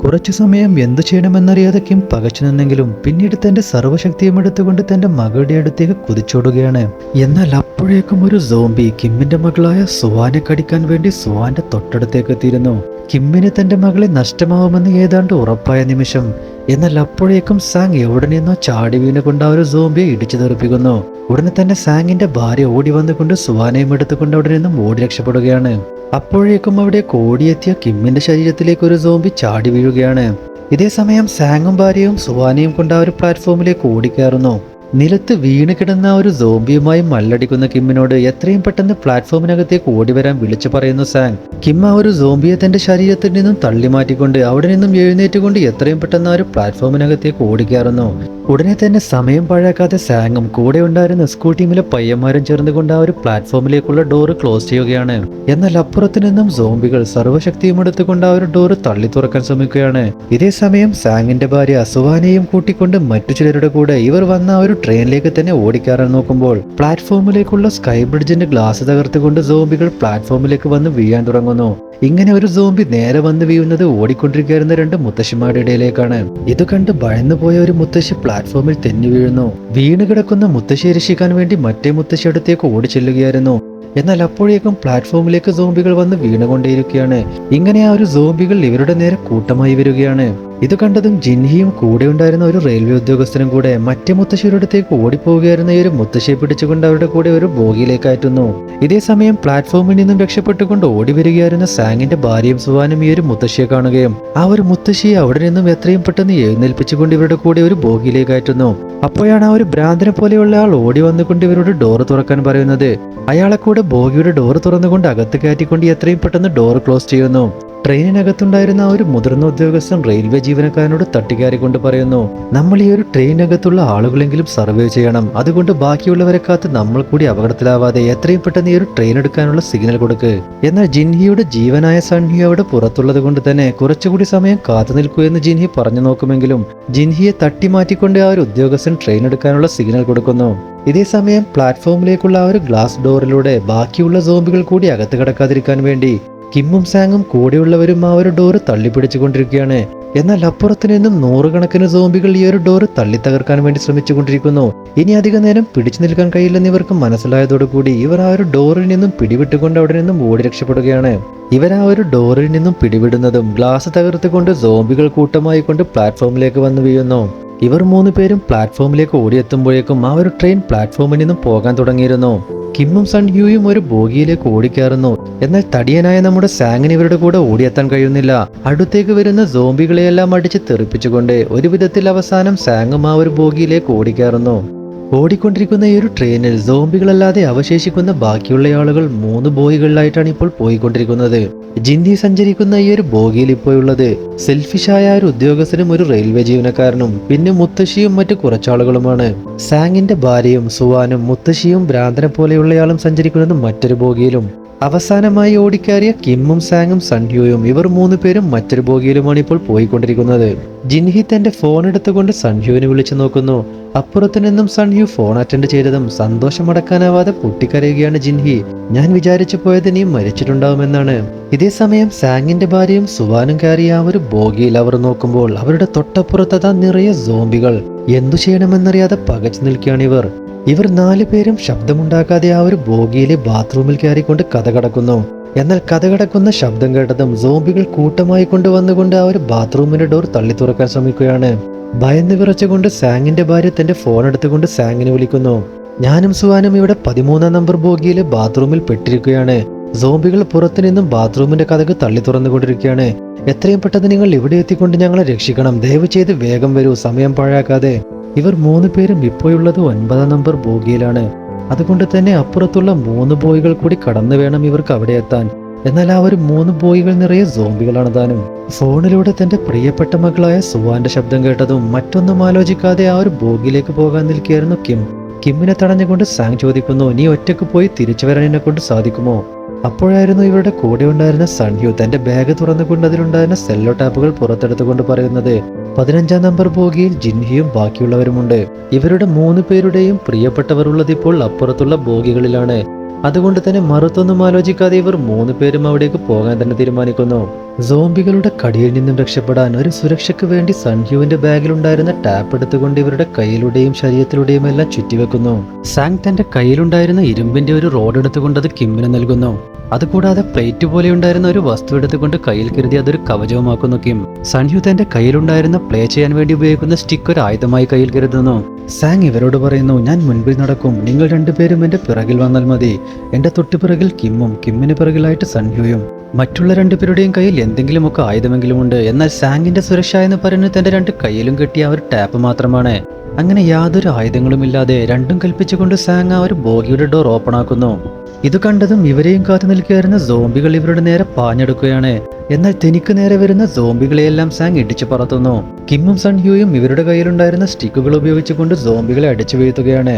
കുറച്ചു സമയം എന്തു ചെയ്യണമെന്നറിയാതെ കിം പകച്ചു നിന്നെങ്കിലും പിന്നീട് തന്റെ സർവശക്തിയും എടുത്തുകൊണ്ട് തന്റെ മകളുടെ അടുത്തേക്ക് കുതിച്ചോടുകയാണ്. എന്നാൽ അപ്പോഴേക്കും ഒരു സോംബി കിമ്മിന്റെ മകളായ സുവാനെ കടിക്കാൻ വേണ്ടി സുവാന്റെ തൊട്ടടുത്തേക്ക് എത്തിയിരുന്നു. കിമ്മിന് തന്റെ മകളെ നഷ്ടമാവുമെന്ന് ഏതാണ്ട് ഉറപ്പായ നിമിഷം എന്നാൽ അപ്പോഴേക്കും സാങ് എവിടെ നിന്നോ ചാടി വീണുകൊണ്ട് ആ ഒരു സോംബിയെ ഇടിച്ചു തെറിപ്പിക്കുന്നു. ഉടനെ തന്നെ സാങ്ങിന്റെ ഭാര്യ ഓടി വന്നുകൊണ്ട് സുവാനയും എടുത്തുകൊണ്ട് അവിടെ നിന്നും ഓടി രക്ഷപ്പെടുകയാണ്. അപ്പോഴേക്കും അവിടെ കോടിയെത്തിയ കിമ്മിന്റെ ശരീരത്തിലേക്ക് ഒരു സോംബി ചാടി വീഴുകയാണ്. ഇതേ സമയം സാങ്ങും ഭാര്യയും സുവാനയും കൊണ്ട് ആ ഒരു പ്ലാറ്റ്ഫോമിലേക്ക് ഓടിക്കയറുന്നു. നിലത്ത് വീണ് കിടന്ന ഒരു സോംബിയുമായി മല്ലടിക്കുന്ന കിമ്മിനോട് എത്രയും പെട്ടെന്ന് പ്ലാറ്റ്ഫോമിനകത്തേക്ക് ഓടി വരാൻ വിളിച്ചു പറയുന്നു സാങ് കിം ആ ഒരു സോംബിയെ തന്റെ ശരീരത്തിൽ നിന്നും തള്ളി മാറ്റിക്കൊണ്ട് അവിടെ നിന്നും എഴുന്നേറ്റുകൊണ്ട് എത്രയും പെട്ടെന്ന് ആ ഒരു പ്ലാറ്റ്ഫോമിനകത്തേക്ക് ഓടിക്കാറുന്നു ഉടനെ തന്നെ സമയം പാഴാക്കാതെ സാങ്ങും കൂടെ ഉണ്ടായിരുന്ന സ്കൂൾ ടീമിലെ പയ്യന്മാരും ചേർന്നുകൊണ്ട് ആ ഒരു പ്ലാറ്റ്ഫോമിലേക്കുള്ള ഡോറ് ക്ലോസ് ചെയ്യുകയാണ്. എന്നാൽ അപ്പുറത്തു നിന്നും സോംബികൾ സർവശക്തിയും എടുത്തുകൊണ്ട് ആ ഒരു ഡോറ് തള്ളി തുറക്കാൻ ശ്രമിക്കുകയാണ്. ഇതേ സമയം സാങ്ങിന്റെ ഭാര്യ അസുവാനെയും കൂട്ടിക്കൊണ്ട് മറ്റു ചിലരുടെ കൂടെ ഇവർ വന്ന ആ ഒരു ട്രെയിനിലേക്ക് തന്നെ ഓടിക്കാറാൻ നോക്കുമ്പോൾ പ്ലാറ്റ്ഫോമിലേക്കുള്ള സ്കൈ ബ്രിഡ്ജിന്റെ ഗ്ലാസ് തകർത്തുകൊണ്ട് സോംബികൾ പ്ലാറ്റ്ഫോമിലേക്ക് വന്ന് വീഴാൻ തുടങ്ങുന്നു. ഇങ്ങനെ ഒരു സോംബി നേരെ വന്ന് വീഴുന്നത് ഓടിക്കൊണ്ടിരിക്കുന്ന രണ്ട് മുത്തശ്ശിമാരുടെ ഇടയിലേക്കാണ്. ഇത് കണ്ട് ഭയന്നു പോയ ഒരു മുത്തശ്ശി പ്ലാറ്റ്ഫോമിൽ തെന്നി വീഴുന്നു. വീണ് കിടക്കുന്ന മുത്തശ്ശിയെ രക്ഷിക്കാൻ വേണ്ടി മറ്റേ മുത്തശ്ശി അടുത്തേക്ക് ഓടി ചെല്ലുകയായിരുന്നു എന്നാൽ അപ്പോഴേക്കും പ്ലാറ്റ്ഫോമിലേക്ക് സോംബികൾ വന്ന് വീണുകൊണ്ടേയിരിക്കുകയാണ്. ഇങ്ങനെ ആ ഒരു സോംബികൾ ഇവരുടെ നേരെ കൂട്ടമായി വരികയാണ്. ഇത് കണ്ടതും ജിൻഹിയും കൂടെ ഉണ്ടായിരുന്ന ഒരു റെയിൽവേ ഉദ്യോഗസ്ഥനും കൂടെ മറ്റേ മുത്തശ്ശിയുടെ അടുത്തേക്ക് ഓടിപ്പോവുകയായിരുന്ന ഈ ഒരു മുത്തശ്ശിയെ പിടിച്ചുകൊണ്ട് അവരുടെ കൂടെ ഒരു ബോഗിയിലേക്ക് അയറ്റുന്നു. ഇതേ സമയം പ്ലാറ്റ്ഫോമിൽ നിന്നും രക്ഷപ്പെട്ടുകൊണ്ട് ഓടി വരികയായിരുന്ന സാങ്ങിന്റെ ഭാര്യയും സുവാനും ഈ ഒരു മുത്തശ്ശിയെ കാണുകയും ആ ഒരു മുത്തശ്ശിയെ അവിടെ നിന്നും എത്രയും പെട്ടെന്ന് എഴുന്നേൽപ്പിച്ചുകൊണ്ട് ഇവരുടെ കൂടെ ഒരു ബോഗിയിലേക്ക് അയറ്റുന്നു. അപ്പോഴാണ് ആ ഒരു ഭ്രാന്തനെ പോലെയുള്ള ആൾ ഓടി വന്നുകൊണ്ട് ഇവരോട് ഡോറ് തുറക്കാൻ പറയുന്നത്. അയാളെ കൂടെ ബോഗിയുടെ ഡോറ് തുറന്നുകൊണ്ട് അകത്ത് കയറ്റിക്കൊണ്ട് എത്രയും പെട്ടെന്ന് ഡോറ് ക്ലോസ് ചെയ്യുന്നു. ട്രെയിനിനകത്തുണ്ടായിരുന്ന ആ ഒരു മുതിർന്ന ഉദ്യോഗസ്ഥൻ റെയിൽവേ ജീവനക്കാരനോട് തട്ടിക്കയറിക്കൊണ്ട് പറയുന്നു നമ്മൾ ഈ ഒരു ട്രെയിനകത്തുള്ള ആളുകളെങ്കിലും സർവേ ചെയ്യണം. അതുകൊണ്ട് ബാക്കിയുള്ളവരെ കാത്ത് നമ്മൾ കൂടി അപകടത്തിലാവാതെ എത്രയും പെട്ടെന്ന് ഈ ഒരു ട്രെയിൻ എടുക്കാനുള്ള സിഗ്നൽ കൊടുക്ക്. എന്നാൽ ജിൻഹിയുടെ ജീവനായ സൺഹി അവിടെ പുറത്തുള്ളത് കൊണ്ട് തന്നെ കുറച്ചുകൂടി സമയം കാത്തു നിൽക്കൂ എന്ന് ജിൻഹി പറഞ്ഞു നോക്കുമെങ്കിലും ജിൻഹിയെ തട്ടിമാറ്റിക്കൊണ്ട് ആ ഒരു ഉദ്യോഗസ്ഥൻ ട്രെയിൻ എടുക്കാനുള്ള സിഗ്നൽ കൊടുക്കുന്നു. ഇതേ സമയം പ്ലാറ്റ്ഫോമിലേക്കുള്ള ആ ഒരു ഗ്ലാസ് ഡോറിലൂടെ ബാക്കിയുള്ള സോംബികൾ കൂടി അകത്ത് കടക്കാതിരിക്കാൻ വേണ്ടി കിമ്മും സാങ്ങും കൂടെയുള്ളവരും ആ ഒരു ഡോറ് തള്ളിപ്പിടിച്ചുകൊണ്ടിരിക്കുകയാണ് എന്നാൽ അപ്പുറത്തു നിന്നും നൂറുകണക്കിന് സോംബികൾ ഈ ഒരു ഡോർ തള്ളി തകർക്കാൻ വേണ്ടി ശ്രമിച്ചുകൊണ്ടിരിക്കുന്നു. ഇനി അധിക നേരം പിടിച്ചു നിൽക്കാൻ കഴിയില്ലെന്ന് ഇവർക്ക് മനസ്സിലായതോടുകൂടി ഇവർ ആ ഒരു ഡോറിൽ നിന്നും പിടിവിട്ടുകൊണ്ട് അവിടെ നിന്നും ഓടി രക്ഷപ്പെടുകയാണ്. ഇവർ ആ ഒരു ഡോറിൽ നിന്നും പിടിവിടുന്നതും ഗ്ലാസ് തകർത്തുകൊണ്ട് സോംബികൾ കൂട്ടമായി കൊണ്ട് പ്ലാറ്റ്ഫോമിലേക്ക് വന്നു വീഴുന്നു. ഇവർ മൂന്ന് പേരും പ്ലാറ്റ്ഫോമിലേക്ക് ഓടിയെത്തുമ്പോഴേക്കും ആ ഒരു ട്രെയിൻ പ്ലാറ്റ്ഫോമിൽ നിന്നും പോകാൻ തുടങ്ങിയിരുന്നു. കിമ്മും സൺ ഹ്യൂയും ഒരു ബോഗിയിലേക്ക് ഓടിക്കയറുന്നു. എന്നാൽ തടിയനായ നമ്മുടെ സാങ്ങിന് ഇവരുടെ കൂടെ ഓടിയെത്താൻ കഴിയുന്നില്ല. അടുത്തേക്ക് വരുന്ന സോംബികളെയെല്ലാം അടിച്ച് തെറിപ്പിച്ചുകൊണ്ട് ഒരു വിധത്തിൽ അവസാനം സാങ്ങും ആ ഒരു ബോഗിയിലേക്ക് ഓടിക്കയറുന്നു. ഓടിക്കൊണ്ടിരിക്കുന്ന ഈ ഒരു ട്രെയിനിൽ സോംബികളല്ലാതെ അവശേഷിക്കുന്ന ബാക്കിയുള്ള ആളുകൾ മൂന്ന് ബോഗികളിലായിട്ടാണ് ഇപ്പോൾ പോയിക്കൊണ്ടിരിക്കുന്നത്. ജിന്നി സഞ്ചരിക്കുന്ന ഈ ഒരു ബോഗിയിൽ ഇപ്പോഴുള്ളത് സെൽഫിഷായ ഒരു ഉദ്യോഗസ്ഥനും ഒരു റെയിൽവേ ജീവനക്കാരനും പിന്നെ മുത്തശ്ശിയും മറ്റു കുറച്ചാളുകളുമാണ്. സാങ്ങിന്റെ ഭാര്യയും സുവാനും മുത്തശ്ശിയും ഭ്രാന്തനെ പോലെയുള്ളയാളും സഞ്ചരിക്കുന്നത് മറ്റൊരു ബോഗിയിലും. അവസാനമായി ഓടിക്കയറിയ കിമ്മും സാങ്ങും സൺഹ്യൂയും ഇവർ മൂന്ന് പേരും മറ്റൊരു ബോഗിയിലുമാണ് ഇപ്പോൾ പോയിക്കൊണ്ടിരിക്കുന്നത്. ജിൻഹി തന്റെ ഫോൺ എടുത്തുകൊണ്ട് സൺഹ്യൂവിനെ വിളിച്ചു നോക്കുന്നു. അപ്പുറത്തു നിന്നും സൺഹ്യൂ ഫോൺ അറ്റൻഡ് ചെയ്തതും സന്തോഷമടക്കാനാവാതെ പൊട്ടിക്കരയുകയാണ് ജിൻഹി. ഞാൻ വിചാരിച്ചു പോയത് നീ മരിച്ചിട്ടുണ്ടാവുമെന്നാണ്. ഇതേസമയം സാങ്ങിന്റെ ഭാര്യയും സുവാനും കയറിയ ആ ഒരു ബോഗിയിൽ അവർ നോക്കുമ്പോൾ അവരുടെ തൊട്ടപ്പുറത്തതാ നിറയെ സോംബികൾ. എന്തു ചെയ്യണമെന്നറിയാതെ പകച്ചു നിൽക്കുകയാണ് ഇവർ. ഇവർ നാലു പേരും ശബ്ദമുണ്ടാക്കാതെ ആ ഒരു ബോഗിയിലെ ബാത്റൂമിൽ കയറിക്കൊണ്ട് കഥ കടക്കുന്നു. എന്നാൽ കഥ കടക്കുന്ന ശബ്ദം കേട്ടതും സോംബികൾ കൂട്ടമായി കൊണ്ടുവന്നുകൊണ്ട് ആ ഒരു ബാത്റൂമിന്റെ ഡോർ തള്ളി തുറക്കാൻ ശ്രമിക്കുകയാണ്. ഭയന്ന് വിറച്ചുകൊണ്ട് സാങ്ങിന്റെ ഭാര്യ തന്റെ ഫോൺ എടുത്തുകൊണ്ട് സാങ്ങിനെ വിളിക്കുന്നു. ഞാനും സുവാനും ഇവിടെ പതിമൂന്നാം നമ്പർ ബോഗിയിലെ ബാത്റൂമിൽ പെട്ടിരിക്കുകയാണ്. സോംബികൾ പുറത്തു നിന്നും ബാത്റൂമിന്റെ കഥക് തള്ളി തുറന്നുകൊണ്ടിരിക്കുകയാണ്. എത്രയും പെട്ടെന്ന് നിങ്ങൾ ഇവിടെ എത്തിക്കൊണ്ട് ഞങ്ങളെ രക്ഷിക്കണം. ദയവ് ചെയ്ത് വേഗം വരൂ. സമയം പാഴാക്കാതെ. ഇവർ മൂന്ന് പേരും ഇപ്പോഴുള്ളത് ഒൻപതാം നമ്പർ ബോഗിയിലാണ്. അതുകൊണ്ട് തന്നെ അപ്പുറത്തുള്ള മൂന്ന് ബോയികൾ കൂടി കടന്നു വേണം ഇവർക്ക് അവിടെ എത്താൻ. എന്നാൽ ആ ഒരു മൂന്ന് ബോയികൾ നിറയെ സോംബികളാണ് താനും. ഫോണിലൂടെ തന്റെ പ്രിയപ്പെട്ട മകളായ സുവാന്റെ ശബ്ദം കേട്ടതും മറ്റൊന്നും ആലോചിക്കാതെ ആ ഒരു ബോഗിലേക്ക് പോകാൻ നിൽക്കുകയായിരുന്നു കിം. കിമ്മിനെ തടഞ്ഞുകൊണ്ട് സാങ് ചോദിക്കുന്നു നീ ഒറ്റയ്ക്ക് പോയി തിരിച്ചു വരാൻ എന്നെ കൊണ്ട് സാധിക്കുമോ? അപ്പോഴായിരുന്നു ഇവരുടെ കൂടെ ഉണ്ടായിരുന്ന സൺഹ്യു തന്റെ ബാഗ് തുറന്നുകൊണ്ട് അതിലുണ്ടായിരുന്ന സെല്ലോ ടാപ്പുകൾ പുറത്തെടുത്തുകൊണ്ട് പറയുന്നത് പതിനഞ്ചാം നമ്പർ ബോഗിയിൽ ജിൻഹിയും ബാക്കിയുള്ളവരുമുണ്ട്. ഇവരുടെ മൂന്ന് പേരുടെയും പ്രിയപ്പെട്ടവർ ഉള്ളത് ഇപ്പോൾ അപ്പുറത്തുള്ള ബോഗികളിലാണ്. അതുകൊണ്ട് തന്നെ മറുത്തൊന്നും ആലോചിക്കാതെ ഇവർ മൂന്ന് പേരും അവിടേക്ക് പോകാൻ തന്നെ തീരുമാനിക്കുന്നു. സോംബികളുടെ കടിയിൽ നിന്നും രക്ഷപ്പെടാൻ ഒരു സുരക്ഷയ്ക്ക് വേണ്ടി സൺഹ്യൂവിന്റെ ബാഗിലുണ്ടായിരുന്ന ടാപ്പ് എടുത്തുകൊണ്ട് ഇവരുടെ കയ്യിലൂടെയും ശരീരത്തിലൂടെയും എല്ലാം ചുറ്റിവെക്കുന്നു. സാങ് തന്റെ കയ്യിലുണ്ടായിരുന്ന ഇരുമ്പിന്റെ ഒരു റോഡ് എടുത്തുകൊണ്ട് അത് കിമ്മിന് നൽകുന്നു. അതുകൂടാതെ പ്ലേറ്റ് പോലെ ഉണ്ടായിരുന്ന ഒരു വസ്തു എടുത്തുകൊണ്ട് കയ്യിൽ കരുതി അതൊരു കവചവുമാക്കുന്നു കിം. സൺഹ്യു തന്റെ കയ്യിലുണ്ടായിരുന്ന പ്ലേ ചെയ്യാൻ വേണ്ടി ഉപയോഗിക്കുന്ന സ്റ്റിക്ക് ഒരു ആയുധമായി കയ്യിൽ കരുതുന്നു. സാങ് ഇവരോട് പറയുന്നു ഞാൻ മുൻപിൽ നടക്കും. നിങ്ങൾ രണ്ടുപേരും എന്റെ പിറകിൽ വന്നാൽ മതി. എന്റെ തൊട്ടുപിറകിൽ കിമ്മും കിമ്മിന് പിറകിലായിട്ട് സൺഹ്യൂയും മറ്റുള്ള രണ്ടുപേരുടെയും കയ്യിൽ എന്തെങ്കിലുമൊക്കെ ആയുധമെങ്കിലും ഉണ്ട്. എന്നാൽ സാങ്ങിന്റെ സുരക്ഷ എന്ന് പറയുന്നത് തന്റെ രണ്ട് കയ്യിലും കെട്ടിയ ഒരു ടാപ്പ് മാത്രമാണ്. അങ്ങനെ യാതൊരു ആയുധങ്ങളുമില്ലാതെ രണ്ടും കൽപ്പിച്ചുകൊണ്ട് സാങ് ആ ഒരു ബോഗിയുടെ ഡോർ ഓപ്പൺ ആക്കുന്നു. ഇത് കണ്ടതും ഇവരെയും കാത്തു നിൽക്കുകയായിരുന്ന സോംബികൾ ഇവരുടെ നേരെ പാഞ്ഞെടുക്കുകയാണ്. എന്നാൽ തനിക്ക് നേരെ വരുന്ന സോംബികളെയെല്ലാം സാങ് ഇടിച്ചു പറത്തുന്നു. കിമ്മും സൺഹ്യൂയും ഇവരുടെ കയ്യിലുണ്ടായിരുന്ന സ്റ്റിക്കുകൾ ഉപയോഗിച്ചുകൊണ്ട് സോംബികളെ അടിച്ചു വീഴ്ത്തുകയാണ്.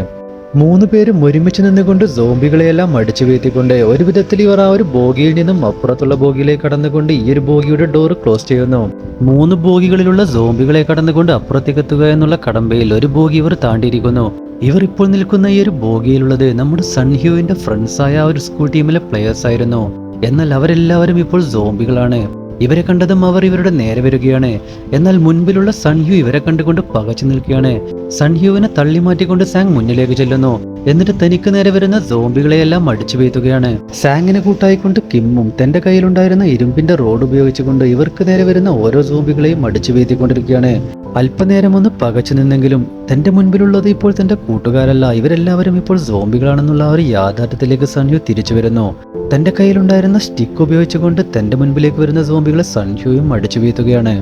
മൂന്ന് പേരും ഒരുമിച്ച് നിന്നുകൊണ്ട് സോംബികളെയെല്ലാം അടിച്ചു വീഴ്ത്തിക്കൊണ്ട് ഒരു വിധത്തിൽ ഇവർ ആ ഒരു ബോഗിയിൽ നിന്നും അപ്പുറത്തുള്ള ബോഗിയിലേക്ക് കടന്നുകൊണ്ട് ഈ ഒരു ബോഗിയുടെ ഡോർ ക്ലോസ് ചെയ്യുന്നു. മൂന്ന് ബോഗികളിലുള്ള സോംബികളെ കടന്നുകൊണ്ട് അപ്പുറത്തേക്കെത്തുക എന്നുള്ള കടമ്പയിൽ ഒരു ബോഗി ഇവർ താണ്ടിയിരിക്കുന്നു. ഇവർ ഇപ്പോൾ നിൽക്കുന്ന ഈ ഒരു ബോഗിയിലുള്ളത് നമ്മുടെ സൺഹ്യൂവിന്റെ ഫ്രണ്ട്സായ ഒരു സ്കൂൾ ടീമിലെ പ്ലെയേഴ്സ് ആയിരുന്നു. എന്നാൽ അവരെല്ലാവരും ഇപ്പോൾ സോംബികളാണ് ഇവരെ കണ്ടതും അവർ ഇവരുടെ നേരെ വരികയാണ്. എന്നാൽ മുൻപിലുള്ള സൺഹ്യു ഇവരെ കണ്ടുകൊണ്ട് പകച്ചു നിൽക്കുകയാണ്. സൺഹ്യുവിനെ തള്ളി മാറ്റിക്കൊണ്ട് സാങ് മുന്നിലേക്ക് ചെല്ലുന്നു. എന്നിട്ട് തനിക്ക് നേരെ വരുന്ന സോംബികളെയെല്ലാം അടിച്ചു വീഴ്ത്തുകയാണ്. സാങ്ങിനെ കൂട്ടായിക്കൊണ്ട് കിമ്മും തന്റെ കയ്യിലുണ്ടായിരുന്ന ഇരുമ്പിന്റെ റോഡ് ഉപയോഗിച്ചുകൊണ്ട് ഇവർക്ക് നേരെ വരുന്ന ഓരോ സോംബികളെയും അടിച്ചു വീഴ്ത്തിക്കൊണ്ടിരിക്കുകയാണ്. അല്പനേരം ഒന്ന് പകച്ചു നിന്നെങ്കിലും തന്റെ മുൻപിലുള്ളത് ഇപ്പോൾ തന്റെ കൂട്ടുകാരല്ല. ഇവരെല്ലാവരും ഇപ്പോൾ സോംബികളാണെന്നുള്ള ഒരു യാഥാർത്ഥ്യത്തിലേക്ക് സൺഹ്യു തിരിച്ചു വരുന്നു. തന്റെ കയ്യിലുണ്ടായിരുന്ന സ്റ്റിക്ക് ഉപയോഗിച്ചുകൊണ്ട് തന്റെ മുൻപിലേക്ക് വരുന്ന സോംബികളെ സഞ്ജുവും അടിച്ചു വീഴ്ത്തുകയാണ്.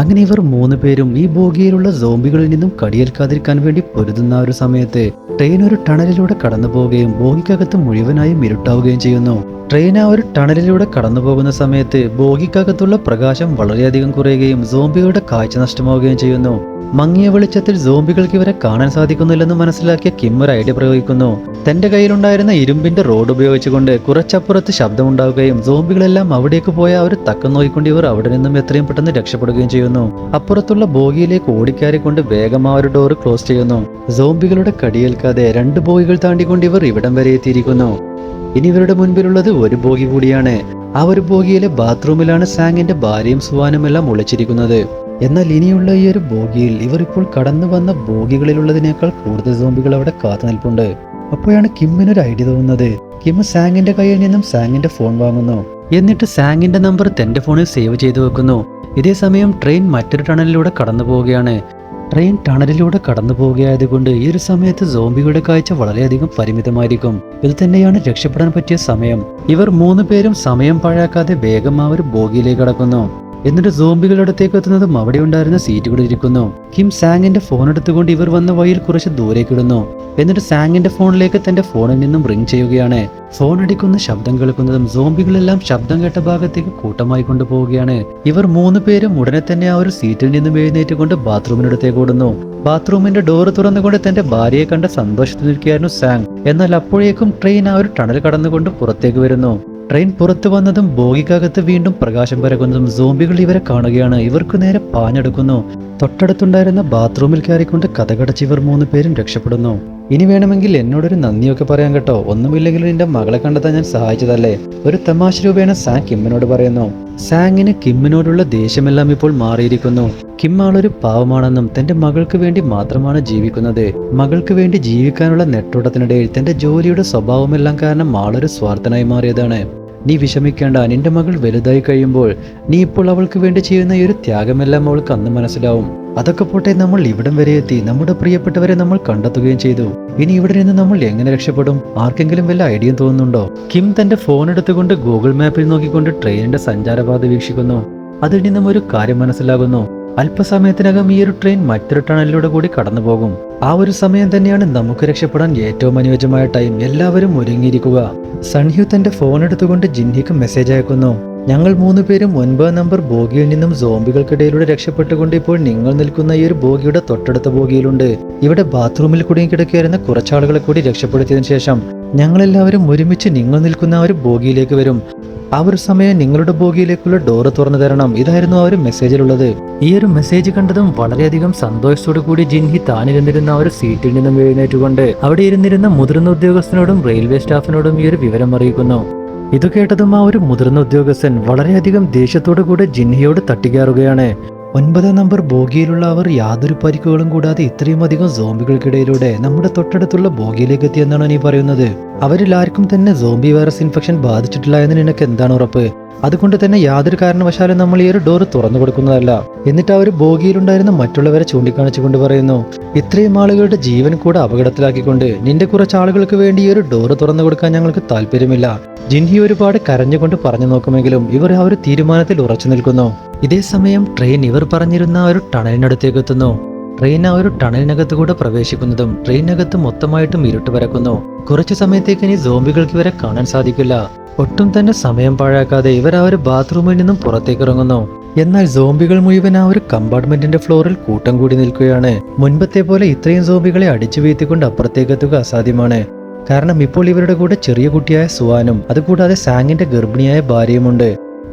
അങ്ങനെ ഇവർ മൂന്ന് പേരും ഈ ബോഗിയിലുള്ള സോംബികളിൽ നിന്നും കടിയേൽക്കാതിരിക്കാൻ വേണ്ടി പൊരുതുന്ന ഒരു സമയത്ത് ട്രെയിൻ ഒരു ടണലിലൂടെ കടന്നു പോവുകയും ബോഗിക്കകത്ത് മുഴുവനായും ഇരുട്ടാവുകയും ചെയ്യുന്നു. ട്രെയിൻ ആ ഒരു ടണലിലൂടെ കടന്നു പോകുന്ന സമയത്ത് ബോഗിക്കകത്തുള്ള പ്രകാശം വളരെയധികം കുറയുകയും സോംബികളുടെ കാഴ്ച നഷ്ടമാവുകയും ചെയ്യുന്നു. മങ്ങിയ വെളിച്ചത്തിൽ സോംബികൾക്ക് ഇവരെ കാണാൻ സാധിക്കുന്നില്ലെന്ന് മനസ്സിലാക്കിയ കിം ഒരു ഐഡിയ പ്രയോഗിക്കുന്നു. തന്റെ കയ്യിലുണ്ടായിരുന്ന ഇരുമ്പിന്റെ റോഡ് ഉപയോഗിച്ചുകൊണ്ട് കുറച്ചപ്പുറത്ത് ശബ്ദമുണ്ടാവുകയും സോംബികളെല്ലാം അവിടേക്ക് പോയ അവർ തക്കം നോക്കിക്കൊണ്ട് ഇവർ അവിടെ നിന്നും എത്രയും പെട്ടെന്ന് രക്ഷപ്പെടുകയും ചെയ്യുന്നു. അപ്പുറത്തുള്ള ബോഗിയിലേക്ക് ഓടിക്കയറിക്കൊണ്ട് വേഗം ആ ഒരു ഡോർ ക്ലോസ് ചെയ്യുന്നു. സോംബികളുടെ കടിയേൽക്കാതെ രണ്ട് ബോഗികൾ താണ്ടിക്കൊണ്ട് ഇവർ ഇവിടം വരെ എത്തിയിരിക്കുന്നു. ഇനി ഇവരുടെ മുൻപിലുള്ളത് ഒരു ബോഗി കൂടിയാണ്. ആ ഒരു ബോഗിയിലെ ബാത്റൂമിലാണ് സാങ്ങിന്റെ ഭാര്യയും സുവാനും എല്ലാം ഒളിച്ചിരിക്കുന്നത്. എന്നാൽ ഇനിയുള്ള ഈ ഒരു ബോഗിയിൽ ഇവർ ഇപ്പോൾ കടന്നു വന്ന ബോഗികളിലുള്ളതിനേക്കാൾ കൂടുതൽ സോംബികൾ അവിടെ കാത്തു നിൽപ്പുണ്ട്. അപ്പോഴാണ് കിമ്മിനൊരു ഐഡിയ തോന്നുന്നത്. കിം സാങ്ങിന്റെ കയ്യിൽ നിന്നും സാങ്ങിന്റെ ഫോൺ വാങ്ങുന്നു. എന്നിട്ട് സാങ്ങിന്റെ നമ്പർ തന്റെ ഫോണിൽ സേവ് ചെയ്തു വെക്കുന്നു. ഇതേ സമയം ട്രെയിൻ മറ്റൊരു ടണലിലൂടെ കടന്നു പോവുകയാണ്. ട്രെയിൻ ടണലിലൂടെ കടന്നു പോവുകയായതുകൊണ്ട് ഈ ഒരു സമയത്ത് സോംബികളുടെ കാഴ്ച വളരെയധികം പരിമിതമായിരിക്കും. ഇത് തന്നെയാണ് രക്ഷപ്പെടാൻ പറ്റിയ സമയം. ഇവർ മൂന്ന് പേരും സമയം പാഴാക്കാതെ വേഗം ആ ഒരു ബോഗിയിലേക്ക് കടക്കുന്നു. എന്നിട്ട് സോംബികളുടെ അടുത്തേക്ക് എത്തുന്നതും അവിടെ ഉണ്ടായിരുന്ന സീറ്റുകളിൽ ഇരിക്കുന്നു. കിം സാങ്ങിന്റെ ഫോൺ എടുത്തുകൊണ്ട് ഇവർ വന്ന വഴിയിൽ കുറച്ച് ദൂരേക്ക് ഇടുന്നു. എന്നിട്ട് സാങ്ങിന്റെ ഫോണിലേക്ക് തന്റെ ഫോണിൽ നിന്നും റിംഗ് ചെയ്യുകയാണ്. ഫോൺ അടിക്കുന്ന ശബ്ദം കേൾക്കുന്നതും സോംബികളെല്ലാം ശബ്ദം കേട്ട ഭാഗത്തേക്ക് കൂട്ടമായി കൊണ്ടുപോവുകയാണ്. ഇവർ മൂന്ന് പേരും ഉടനെ തന്നെ ആ ഒരു സീറ്റിൽ നിന്നും എഴുന്നേറ്റുകൊണ്ട് ബാത്റൂമിനടുത്തേക്ക് ഓടുന്നു. ബാത്റൂമിന്റെ ഡോറ് തുറന്നുകൊണ്ട് തന്റെ ഭാര്യയെ കണ്ട സന്തോഷത്തിൽ നിൽക്കുകയായിരുന്നു സാങ് എന്നാൽ അപ്പോഴേക്കും ട്രെയിൻ ആ ഒരു ടണൽ കടന്നുകൊണ്ട് പുറത്തേക്ക് വരുന്നു. ട്രെയിൻ പുറത്തു വന്നതും ബോഗിക്കകത്ത് വീണ്ടും പ്രകാശം പരക്കുന്നതും സോംബികൾ ഇവരെ കാണുകയാണ്. ഇവർക്ക് നേരെ പാഞ്ഞെടുക്കുന്നു. തൊട്ടടുത്തുണ്ടായിരുന്ന ബാത്റൂമിൽ കയറിക്കൊണ്ട് കഥകടച്ച് ഇവർ മൂന്ന് പേരും രക്ഷപ്പെടുന്നു. ഇനി വേണമെങ്കിൽ എന്നോടൊരു നന്ദിയൊക്കെ പറയാൻ കേട്ടോ. ഒന്നുമില്ലെങ്കിലും നിന്റെ മകളെ കണ്ടെത്താൻ ഞാൻ സഹായിച്ചതല്ലേ? ഒരു തമാശ രൂപേണ സാങ് കിമ്മിനോട് പറയുന്നു. സാങ്ങിന് കിമ്മിനോടുള്ള ദേഷ്യമെല്ലാം ഇപ്പോൾ മാറിയിരിക്കുന്നു. കിം ആളൊരു പാവമാണെന്നും തന്റെ മകൾക്ക് വേണ്ടി മാത്രമാണ് ജീവിക്കുന്നത്. മകൾക്ക് വേണ്ടി ജീവിക്കാനുള്ള നെട്ടോട്ടത്തിനിടയിൽ തന്റെ ജോലിയുടെ സ്വഭാവമെല്ലാം കാരണം ആളൊരു സ്വാർത്ഥനായി മാറിയതാണ്. നീ വിഷമിക്കേണ്ട നിന്റെ മകൾ വലുതായി കഴിയുമ്പോൾ നീ ഇപ്പോൾ അവൾക്ക് വേണ്ടി ചെയ്യുന്ന ഈ ഒരു ത്യാഗമെല്ലാം അവൾക്ക് അന്ന് മനസ്സിലാവും. അതൊക്കെ പോട്ടെ നമ്മൾ ഇവിടം വരെ എത്തി. നമ്മുടെ പ്രിയപ്പെട്ടവരെ നമ്മൾ കണ്ടെത്തുകയും ചെയ്തു. ഇനി ഇവിടെ നിന്ന് നമ്മൾ എങ്ങനെ രക്ഷപ്പെടും? ആർക്കെങ്കിലും വല്ല ഐഡിയ തോന്നുന്നുണ്ടോ? കിം തന്റെ ഫോൺ എടുത്തുകൊണ്ട് ഗൂഗിൾ മാപ്പിൽ നോക്കിക്കൊണ്ട് ട്രെയിനിന്റെ സഞ്ചാരപാത വീക്ഷിക്കുന്നു. അതിൽ നിന്നും ഒരു കാര്യം മനസ്സിലാകുന്നു. അല്പസമയത്തിനകം ഈ ഒരു ട്രെയിൻ മറ്റൊരു ടണലിലൂടെ കൂടി കടന്നു പോകും ആ ഒരു സമയം തന്നെയാണ് നമുക്ക് രക്ഷപ്പെടാൻ ഏറ്റവും അനുയോജ്യമായ ടൈം. എല്ലാവരും ഒരുങ്ങിയിരിക്കുക. സൺഹ്യു തന്റെ ഫോൺ എടുത്തുകൊണ്ട് ജിൻഹിക്ക് മെസ്സേജ് അയക്കുന്നു. ഞങ്ങൾ മൂന്ന് പേരും ഒൻപത് നമ്പർ ബോഗിയിൽ നിന്നും സോംബികൾക്കിടയിലൂടെ രക്ഷപ്പെട്ടുകൊണ്ട് ഇപ്പോൾ നിങ്ങൾ നിൽക്കുന്ന ഈ ഒരു ബോഗിയുടെ തൊട്ടടുത്ത ബോഗിയിലുണ്ട്. ഇവിടെ ബാത്റൂമിൽ കൂടി കിടക്കുകയായിരുന്ന കുറച്ചാളുകളെ കൂടി രക്ഷപ്പെടുത്തിയതിനു ശേഷം ഞങ്ങളെല്ലാവരും ഒരുമിച്ച് നിങ്ങൾ നിൽക്കുന്ന ആ ഒരു ബോഗിയിലേക്ക് വരും. ആ ഒരു സമയം നിങ്ങളുടെ ബോഗിയിലേക്കുള്ള ഡോറ് തുറന്നു തരണം. ഇതായിരുന്നു ആ ഒരു മെസ്സേജിലുള്ളത് ഈ ഒരു മെസ്സേജ് കണ്ടതും വളരെയധികം സന്തോഷത്തോടു കൂടി ജിൻഹി താനിരുന്നിരുന്ന ആ ഒരു സീറ്റിൽ നിന്നും എഴുന്നേറ്റുകൊണ്ട് അവിടെ ഇരുന്നിരുന്ന മുതിർന്ന ഉദ്യോഗസ്ഥനോടും റെയിൽവേ സ്റ്റാഫിനോടും ഈ ഒരു വിവരം അറിയിക്കുന്നു. ഇത് കേട്ടതും ആ ഒരു മുതിർന്ന ഉദ്യോഗസ്ഥൻ വളരെയധികം ദേഷ്യത്തോടു കൂടെ ജിൻഹിയോട് തട്ടിക്കയറുകയാണ്. ഒൻപതാം നമ്പർ ബോഗിയിലുള്ള അവർ യാതൊരു പരിക്കുകളും കൂടാതെ ഇത്രയും അധികം സോംബികൾക്കിടയിലൂടെ നമ്മുടെ തൊട്ടടുത്തുള്ള ബോഗിയിലേക്ക് എത്തിയെന്നാണ് നീ പറയുന്നത്. അവരിൽ ആർക്കും തന്നെ സോംബി വൈറസ് ഇൻഫെക്ഷൻ ബാധിച്ചിട്ടില്ല എന്ന് നിനക്ക് എന്താണ് ഉറപ്പ്? അതുകൊണ്ട് തന്നെ യാതൊരു കാരണവശാലും നമ്മൾ ഈ ഒരു ഡോർ തുറന്നു കൊടുക്കുന്നതല്ല. എന്നിട്ട് ആ ഒരു ബോഗിയിലുണ്ടായിരുന്ന മറ്റുള്ളവരെ ചൂണ്ടിക്കാണിച്ചുകൊണ്ട് പറയുന്നു ഇത്രയും ആളുകളുടെ ജീവൻ കൂടെ അപകടത്തിലാക്കിക്കൊണ്ട് നിന്റെ കുറച്ച് ആളുകൾക്ക് വേണ്ടി ഈ ഒരു ഡോർ തുറന്നു കൊടുക്കാൻ ഞങ്ങൾക്ക് താല്പര്യമില്ല. ജിൻഹി ഒരുപാട് കരഞ്ഞുകൊണ്ട് പറഞ്ഞു നോക്കുമെങ്കിലും ഇവർ ആ ഒരു തീരുമാനത്തിൽ ഉറച്ചു നിൽക്കുന്നു. ഇതേ സമയം ട്രെയിൻ ഇവർ പറഞ്ഞിരുന്ന ഒരു ടണലിനടുത്തേക്ക് എത്തുന്നു. ട്രെയിൻ ആ ഒരു ടണലിനകത്ത് കൂടെ പ്രവേശിക്കുന്നതും ട്രെയിനകത്ത് മൊത്തമായിട്ടും ഇരുട്ട് പരക്കുന്നു. കുറച്ചു സമയത്തേക്ക് ഇനി സോംബികൾക്ക് ഇവരെ കാണാൻ സാധിക്കില്ല. ഒട്ടും തന്നെ സമയം പാഴാക്കാതെ ഇവർ ആ ഒരു ബാത്റൂമിൽ നിന്നും പുറത്തേക്ക് ഇറങ്ങുന്നു എന്നാൽ സോംബികൾ മുഴുവൻ ആ ഒരു കമ്പാർട്ട്മെന്റിന്റെ ഫ്ലോറിൽ കൂട്ടം കൂടി നിൽക്കുകയാണ്. മുൻപത്തെ പോലെ ഇത്രയും സോംബികളെ അടിച്ചു വീഴ്ത്തിക്കൊണ്ട് അപ്പുറത്തേക്ക് എത്തുക അസാധ്യമാണ്. കാരണം ഇപ്പോൾ ഇവരുടെ കൂടെ ചെറിയ കുട്ടിയായ സുവാനും അതുകൂടാതെ സാങ്ങിന്റെ ഗർഭിണിയായ ഭാര്യയുമുണ്ട്.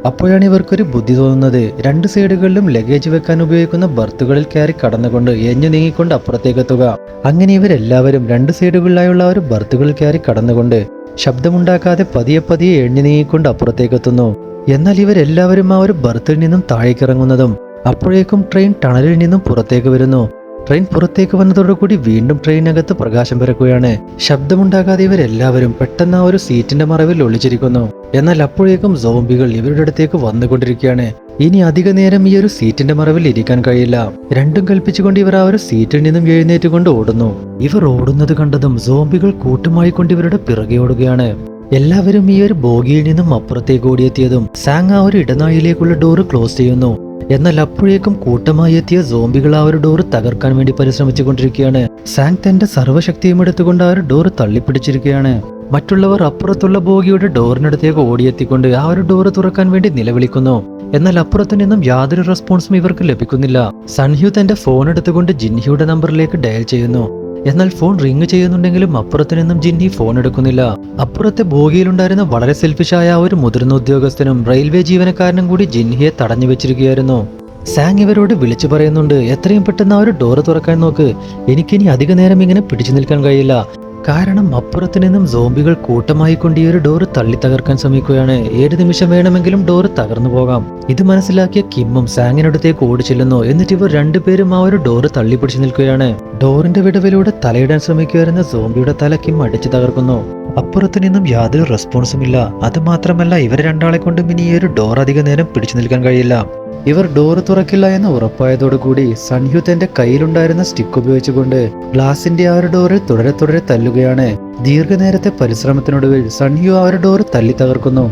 അപ്പോഴാണ് ഇവർക്കൊരു ബുദ്ധി തോന്നുന്നത്. രണ്ട് സൈഡുകളിലും ലഗേജ് വെക്കാൻ ഉപയോഗിക്കുന്ന ബർത്തുകളിൽ കയറി കടന്നുകൊണ്ട് എഞ്ഞു നീങ്ങിക്കൊണ്ട് അപ്പുറത്തേക്ക് എത്തുക അങ്ങനെ ഇവരെല്ലാവരും രണ്ട് സൈഡുകളിലായുള്ള ഒരു ബർത്തുകളിൽ കയറി കടന്നുകൊണ്ട് ശബ്ദമുണ്ടാക്കാതെ പതിയെ പതിയെ എണ്ണി നീങ്ങിക്കൊണ്ട് അപ്പുറത്തേക്കെത്തുന്നു. എന്നാൽ ഇവരെല്ലാവരും ആ ഒരു ബർത്തിൽ നിന്നും താഴേക്കിറങ്ങുന്നതും അപ്പോഴേക്കും ട്രെയിൻ ടണലിൽ നിന്നും പുറത്തേക്ക് വരുന്നു. ട്രെയിൻ പുറത്തേക്ക് വന്നതോടുകൂടി വീണ്ടും ട്രെയിനകത്ത് പ്രകാശം പരക്കുകയാണ്. ശബ്ദമുണ്ടാകാതെ ഇവരെല്ലാവരും പെട്ടെന്ന് ആ ഒരു സീറ്റിന്റെ മറവിൽ ഒളിച്ചിരിക്കുന്നു. എന്നാൽ അപ്പോഴേക്കും സോംബികൾ ഇവരുടെ അടുത്തേക്ക് വന്നുകൊണ്ടിരിക്കുകയാണ്. ഇനി അധിക നേരം ഈ ഒരു സീറ്റിന്റെ മറവിൽ ഇരിക്കാൻ കഴിയില്ല. രണ്ടും കൽപ്പിച്ചുകൊണ്ട് ഇവർ ആ ഒരു സീറ്റിൽ നിന്നും എഴുന്നേറ്റുകൊണ്ട് ഓടുന്നു. ഇവർ ഓടുന്നത് കണ്ടതും സോംബികൾ കൂട്ടമായിക്കൊണ്ട് ഇവരുടെ പിറകെ ഓടുകയാണ്. എല്ലാവരും ഈ ഒരു ബോഗിയിൽ നിന്നും അപ്പുറത്തേക്ക് ഓടിയെത്തിയതും സാങ് ആ ഒരു ഇടനാഴിയിലേക്കുള്ള ഡോറ് ക്ലോസ് ചെയ്യുന്നു. എന്നാൽ അപ്പോഴേക്കും കൂട്ടമായി എത്തിയ സോംബികൾ ആ ഒരു ഡോറ് തകർക്കാൻ വേണ്ടി പരിശ്രമിച്ചു കൊണ്ടിരിക്കുകയാണ് സാങ് തന്റെ സർവശക്തിയും എടുത്തുകൊണ്ട് ആ ഒരു ഡോർ തള്ളിപ്പിടിച്ചിരിക്കുകയാണ്. മറ്റുള്ളവർ അപ്പുറത്തുള്ള ബോഗിയുടെ ഡോറിനടുത്തേക്ക് ഓടിയെത്തിക്കൊണ്ട് ആ ഒരു ഡോറ് തുറക്കാൻ വേണ്ടി നിലവിളിക്കുന്നു. എന്നാൽ അപ്പുറത്തു നിന്നും യാതൊരു റെസ്പോൺസും ഇവർക്ക് ലഭിക്കുന്നില്ല. സൺഹ്യു തന്റെ ഫോൺ എടുത്തുകൊണ്ട് ജിൻഹിയുടെ നമ്പറിലേക്ക് ഡയൽ ചെയ്യുന്നു. എന്നാൽ ഫോൺ റിങ് ചെയ്യുന്നുണ്ടെങ്കിലും അപ്പുറത്തു നിന്നും ജിന്നി ഫോൺ എടുക്കുന്നില്ല. അപ്പുറത്തെ ബോഗിയിലുണ്ടായിരുന്ന വളരെ സെൽഫിഷായ ഒരു മുതിർന്ന ഉദ്യോഗസ്ഥനും റെയിൽവേ ജീവനക്കാരനും കൂടി ജിൻഹിയെ തടഞ്ഞു വെച്ചിരിക്കുകയായിരുന്നു. സാങ് ഇവരോട് വിളിച്ചു പറയുന്നുണ്ട് എത്രയും പെട്ടെന്ന് ആ ഒരു ഡോറ് തുറക്കാൻ നോക്ക്. എനിക്കിനി അധിക നേരം ഇങ്ങനെ പിടിച്ചു നിൽക്കാൻ കഴിയില്ല. കാരണം അപ്പുറത്തു നിന്നും സോംബികൾ കൂട്ടമായി കൊണ്ട് ഈ ഒരു ഡോറ് തള്ളി തകർക്കാൻ ശ്രമിക്കുകയാണ്. ഏത് നിമിഷം വേണമെങ്കിലും ഡോറ് തകർന്നു പോകാം. ഇത് മനസ്സിലാക്കിയ കിമ്മും സാങ്ങിനടുത്തേക്ക് ഓടി ചെല്ലുന്നു എന്നിട്ട് ഇവർ രണ്ടുപേരും ആ ഒരു ഡോറ് തള്ളി പിടിച്ചു നിൽക്കുകയാണ്. ഡോറിന്റെ വിടവിലൂടെ തലയിടാൻ ശ്രമിക്കുകയായിരുന്ന സോംബിയുടെ തല കിം അടിച്ചു തകർക്കുന്നു. അപ്പുറത്തു നിന്നും യാതൊരു റെസ്പോൺസും ഇല്ല. അത് മാത്രമല്ല ഇവർ രണ്ടാളെ കൊണ്ടും ഇനി ഈ ഒരു ഡോർ അധിക നേരം പിടിച്ചു നിൽക്കാൻ കഴിയില്ല. ഇവർ ഡോർ തുറക്കില്ല എന്ന് ഉറപ്പായതോടുകൂടി സൺഹ്യു തന്റെ കയ്യിലുണ്ടായിരുന്ന സ്റ്റിക്ക് ഉപയോഗിച്ചുകൊണ്ട് ഗ്ലാസിന്റെ ആ ഒരു ഡോറിൽ തുടരെ തുടരെ തല്ലുകയാണ്. ദീർഘനേരത്തെ പരിശ്രമത്തിനൊടുവിൽ സൺഹ്യു ആ ഒരു ഡോർ തല്ലി തകർക്കുന്നു.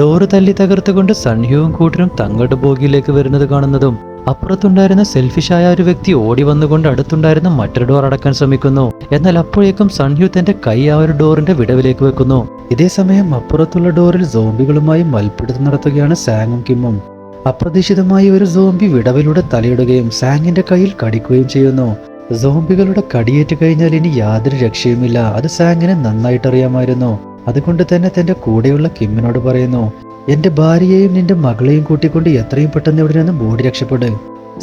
ഡോർ തല്ലി തകർത്തുകൊണ്ട് സൺഹ്യുവും കൂട്ടരും തങ്ങളുടെ ബോഗിയിലേക്ക് വരുന്നത് കാണുന്നതും അപ്പുറത്തുണ്ടായിരുന്ന സെൽഫിഷായ ഒരു വ്യക്തി ഓടി വന്നുകൊണ്ട് അടുത്തുണ്ടായിരുന്ന മറ്റൊരു ഡോർ അടക്കാൻ ശ്രമിക്കുന്നു. എന്നാൽ അപ്പോഴേക്കും സൺഹ്യു തന്റെ കൈ ആ ഒരു ഡോറിന്റെ വിടവിലേക്ക് വെക്കുന്നു. ഇതേസമയം അപ്പുറത്തുള്ള ഡോറിൽ സോംബികളുമായി മൽപ്പിടുത്തം നടത്തുകയാണ് സാങ്ങും കിമ്മും. അപ്രതീക്ഷിതമായി ഒരു സോംബി വിടവിലൂടെ തലയിടുകയും സാങ്ങിന്റെ കയ്യിൽ കടിക്കുകയും ചെയ്യുന്നു. സോംബികളുടെ കടിയേറ്റ് കഴിഞ്ഞാൽ ഇനി യാതൊരു രക്ഷയുമില്ല. അത് സാങ്ങിനെ നന്നായിട്ട് അറിയാമായിരുന്നു. അതുകൊണ്ട് തന്നെ തന്റെ കൂടെയുള്ള കിമ്മിനോട് പറയുന്നു എന്റെ ഭാര്യയെയും നിന്റെ മകളെയും കൂട്ടിക്കൊണ്ട് എത്രയും പെട്ടെന്ന് ഇവിടെ നിന്ന് ബോഡി രക്ഷപ്പെട്.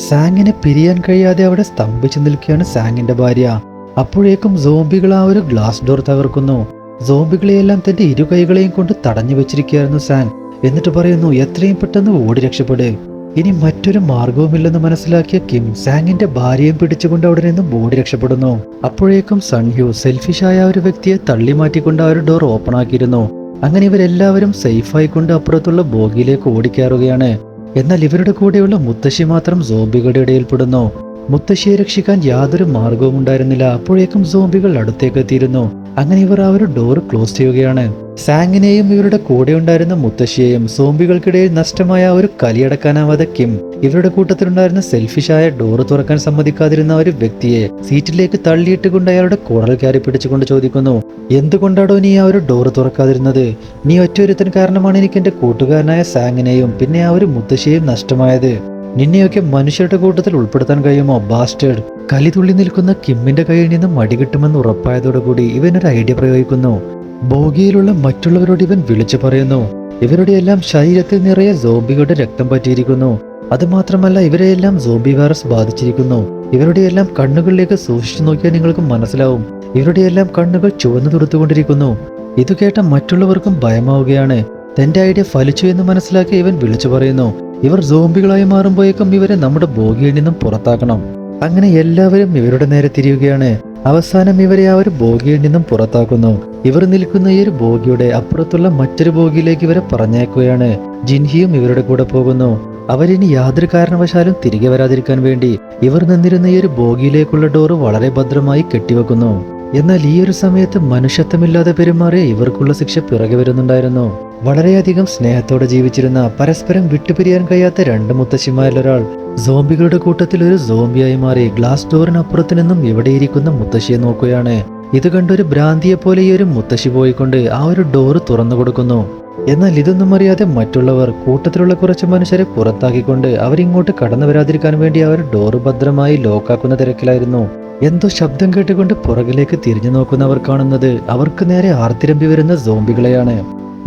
സാങ്ങിനെ പിരിയാൻ കഴിയാതെ അവിടെ സ്തംഭിച്ചു നിൽക്കുകയാണ് സാങ്ങിന്റെ ഭാര്യ. അപ്പോഴേക്കും സോംബികൾ ആ ഒരു ഗ്ലാസ് ഡോർ തകർക്കുന്നു. സോംബികളെയെല്ലാം തന്റെ ഇരു കൈകളെയും കൊണ്ട് തടഞ്ഞു വെച്ചിരിക്കുകയായിരുന്നു സാങ്. എന്നിട്ട് പറയുന്നു എത്രയും പെട്ടെന്ന് ഓടി രക്ഷപ്പെട്. ഇനി മറ്റൊരു മാർഗവുമില്ലെന്ന് മനസ്സിലാക്കിയ കിം സാങ്ങിന്റെ ഭാര്യയും പിടിച്ചുകൊണ്ട് അവിടെ നിന്നും ബോഡി രക്ഷപ്പെടുന്നു. അപ്പോഴേക്കും സൺഹ്യു സെൽഫിഷായ ഒരു വ്യക്തിയെ തള്ളി മാറ്റിക്കൊണ്ട് ആ ഒരു ഡോർ ഓപ്പൺ ആക്കിയിരുന്നു. അങ്ങനെ ഇവരെല്ലാവരും സേഫായിക്കൊണ്ട് അപ്പുറത്തുള്ള ബോഗിയിലേക്ക് ഓടിക്കാറുകയാണ് എന്നാൽ ഇവരുടെ കൂടെയുള്ള മുത്തശ്ശി മാത്രം സോംബികളുടെ ഇടയിൽപ്പെടുന്നു മുത്തശ്ശിയെ രക്ഷിക്കാൻ യാതൊരു മാർഗവും ഉണ്ടായിരുന്നില്ല. അപ്പോഴേക്കും സോംബികൾ അടുത്തേക്ക് എത്തിയിരുന്നു. അങ്ങനെ ഇവർ ആ ഒരു ഡോർ ക്ലോസ് ചെയ്യുകയാണ്. സാങ്ങിനെയും ഇവരുടെ കൂടെ ഉണ്ടായിരുന്ന മുത്തശ്ശിയെയും സോംബികൾക്കിടയിൽ നഷ്ടമായ ഒരു കലിയടക്കാനാവാതെ കിം ഇവരുടെ കൂട്ടത്തിലുണ്ടായിരുന്ന സെൽഫിഷായ ഡോറ് തുറക്കാൻ സമ്മതിക്കാതിരുന്ന ഒരു വ്യക്തിയെ സീറ്റിലേക്ക് തള്ളിയിട്ട് കൊണ്ട് അയാളുടെ കുടൽ കയറി പിടിച്ചുകൊണ്ട് ചോദിക്കുന്നു എന്തുകൊണ്ടാണോ നീ ആ ഒരു ഡോറ് തുറക്കാതിരുന്നത്? നീ ഒറ്റൊരുത്തൻ കാരണമാണ് എനിക്ക് എന്റെ കൂട്ടുകാരനായ സാങ്ങിനെയും പിന്നെ ആ ഒരു മുത്തശ്ശിയെയും നഷ്ടമായത്. നിന്നെയൊക്കെ മനുഷ്യരുടെ കൂട്ടത്തിൽ ഉൾപ്പെടുത്താൻ കഴിയുമോ ബാസ്റ്റേഡ് കലി തുള്ളി നിൽക്കുന്ന കിമ്മിന്റെ കയ്യിൽ നിന്ന് മടി കിട്ടുമെന്ന് ഉറപ്പായതോടുകൂടി ഇവൻ ഒരു ഐഡിയ പ്രയോഗിക്കുന്നു. ബോഗിയിലുള്ള മറ്റുള്ളവരോട് ഇവൻ വിളിച്ചു പറയുന്നു. ഇവരുടെ എല്ലാം ശരീരത്തിൽ നിറയെ സോംബികളുടെ രക്തം പറ്റിയിരിക്കുന്നു. അതുമാത്രമല്ല ഇവരെയെല്ലാം സോംബി വൈറസ് ബാധിച്ചിരിക്കുന്നു. ഇവരുടെയെല്ലാം കണ്ണുകളിലേക്ക് സൂക്ഷിച്ചു നോക്കിയാൽ നിങ്ങൾക്ക് മനസ്സിലാവും. ഇവരുടെയെല്ലാം കണ്ണുകൾ ചുവന്നു തുടുത്തുകൊണ്ടിരിക്കുന്നു. ഇത് കേട്ട മറ്റുള്ളവർക്കും ഭയമാവുകയാണ്. തന്റെ ഐഡിയ ഫലിച്ചു എന്ന് മനസ്സിലാക്കി ഇവൻ വിളിച്ചു പറയുന്നു. ഇവർ സോംബികളായി മാറുമ്പോഴേക്കും ഇവരെ നമ്മുടെ ബോഗിയിൽ നിന്നും പുറത്താക്കണം. അങ്ങനെ എല്ലാവരും ഇവരുടെ നേരെ തിരിയുകയാണ്. അവസാനം ഇവരെ ആ ഒരു ബോഗിയിൽ നിന്നും പുറത്താക്കുന്നു. ഇവർ നിൽക്കുന്ന ഈ ഒരു ബോഗിയുടെ അപ്പുറത്തുള്ള മറ്റൊരു ബോഗിയിലേക്ക് ഇവരെ പറഞ്ഞേക്കുകയാണ് ജിൻഹിയും ഇവരുടെ കൂടെ പോകുന്നു. അവരിനി യാതൊരു കാരണവശാലും തിരികെ വരാതിരിക്കാൻ വേണ്ടി ഇവർ നിന്നിരുന്ന ഈ ഒരു ബോഗിയിലേക്കുള്ള ഡോറ് വളരെ ഭദ്രമായി കെട്ടിവെക്കുന്നു. എന്നാൽ ഈ ഒരു സമയത്ത് മനുഷ്യത്വമില്ലാതെ പെരുമാറിയ ഇവർക്കുള്ള ശിക്ഷ പിറകെ വരുന്നുണ്ടായിരുന്നു. വളരെയധികം സ്നേഹത്തോടെ ജീവിച്ചിരുന്ന പരസ്പരം വിട്ടുപിരിയാൻ കഴിയാത്ത രണ്ട് മുത്തശ്ശിമാരിലൊരാൾ സോംബികളുടെ കൂട്ടത്തിൽ ഒരു സോംബിയായി മാറി ഗ്ലാസ് ഡോറിനപ്പുറത്ത് നിന്നും ഇവിടെയിരിക്കുന്ന മുത്തശ്ശിയെ നോക്കുകയാണ്. ഇത് കണ്ടൊരു ഭ്രാന്തിയെ പോലെ ഈ ഒരു മുത്തശ്ശി പോയിക്കൊണ്ട് ആ ഒരു ഡോറ് തുറന്നു കൊടുക്കുന്നു. എന്നാൽ ഇതൊന്നും അറിയാതെ മറ്റുള്ളവർ കൂട്ടത്തിലുള്ള കുറച്ച് മനുഷ്യരെ പുറത്താക്കിക്കൊണ്ട് അവരിങ്ങോട്ട് കടന്നു വരാതിരിക്കാൻ വേണ്ടി അവർ ഡോറ് ഭദ്രമായി ലോക്കാക്കുന്ന തിരക്കിലായിരുന്നു. എന്തോ ശബ്ദം കേട്ടുകൊണ്ട് പുറകിലേക്ക് തിരിഞ്ഞു നോക്കുന്നവർ കാണുന്നത് അവർക്ക് നേരെ ആർത്തിരമ്പി വരുന്ന സോംബികളെയാണ്.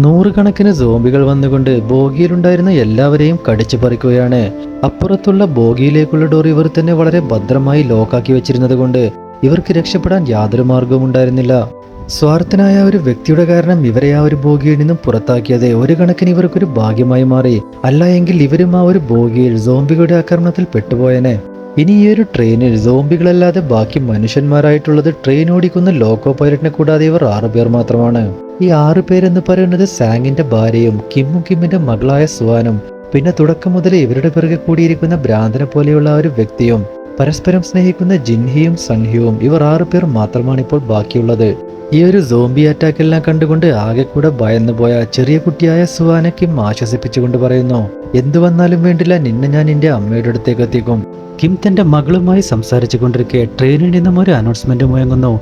നൂറുകണക്കിന് സോംബികൾ വന്നുകൊണ്ട് ബോഗിയിലുണ്ടായിരുന്ന എല്ലാവരെയും കടിച്ചു പറിക്കുകയാണ്. അപ്പുറത്തുള്ള ബോഗിയിലേക്കുള്ള ഡോർ ഇവർ തന്നെ വളരെ ഭദ്രമായി ലോക്കാക്കി വെച്ചിരുന്നത് കൊണ്ട് ഇവർക്ക് രക്ഷപ്പെടാൻ യാതൊരു മാർഗവും ഉണ്ടായിരുന്നില്ല. സ്വാർത്ഥനായ ഒരു വ്യക്തിയുടെ കാരണം ഇവരെ ആ ഒരു ബോഗിയിൽ നിന്നും പുറത്താക്കിയതേ ഒരു കണക്കിന് ഇവർക്കൊരു ഭാഗ്യമായി മാറി. അല്ല എങ്കിൽ ഇവരും ആ ഒരു ബോഗിയിൽ സോംബികളുടെ ആക്രമണത്തിൽ പെട്ടുപോയനെ. ഇനി ഈ ഒരു ട്രെയിനിൽ സോംബികളല്ലാതെ ബാക്കി മനുഷ്യന്മാരായിട്ടുള്ളത് ട്രെയിൻ ഓടിക്കുന്ന ലോക്കോ പൈലറ്റിനെ കൂടാതെ ഇവർ ആറു പേർ മാത്രമാണ്. ഈ ആറു പേരെന്ന് പറയുന്നത് സാങ്ങിന്റെ ഭാര്യയും കിമ്മും കിമ്മിന്റെ മകളായ സുവാനും പിന്നെ തുടക്കം മുതലേ ഇവരുടെ പിറകെ കൂടിയിരിക്കുന്ന ഭ്രാന്തനെ പോലെയുള്ള ഒരു വ്യക്തിയും. പരസ്പരം സ്നേഹിക്കുന്ന ജിൻഹിയും സൻഹിയും ഇവർ ആറു പേർ മാത്രമാണ് ഇപ്പോൾ ബാക്കിയുള്ളത്. ഈ ഒരു സോംബി അറ്റാക്ക് എല്ലാം കണ്ടുകൊണ്ട് ആകെ കൂടെ ഭയന്നു പോയ ചെറിയ കുട്ടിയായ സുവാനക്കിം ആശ്വസിപ്പിച്ചുകൊണ്ട് പറയുന്നു എന്തു വന്നാലും വേണ്ടില്ല നിന്നെ ഞാൻ എന്റെ അമ്മയുടെ അടുത്തേക്ക് എത്തിക്കും. കിം തന്റെ മകളുമായി സംസാരിച്ചു കൊണ്ടിരിക്കെ ട്രെയിനിൽ നിന്നും ഒരു അനൗൺസ്മെന്റ് മുഴങ്ങുന്നു.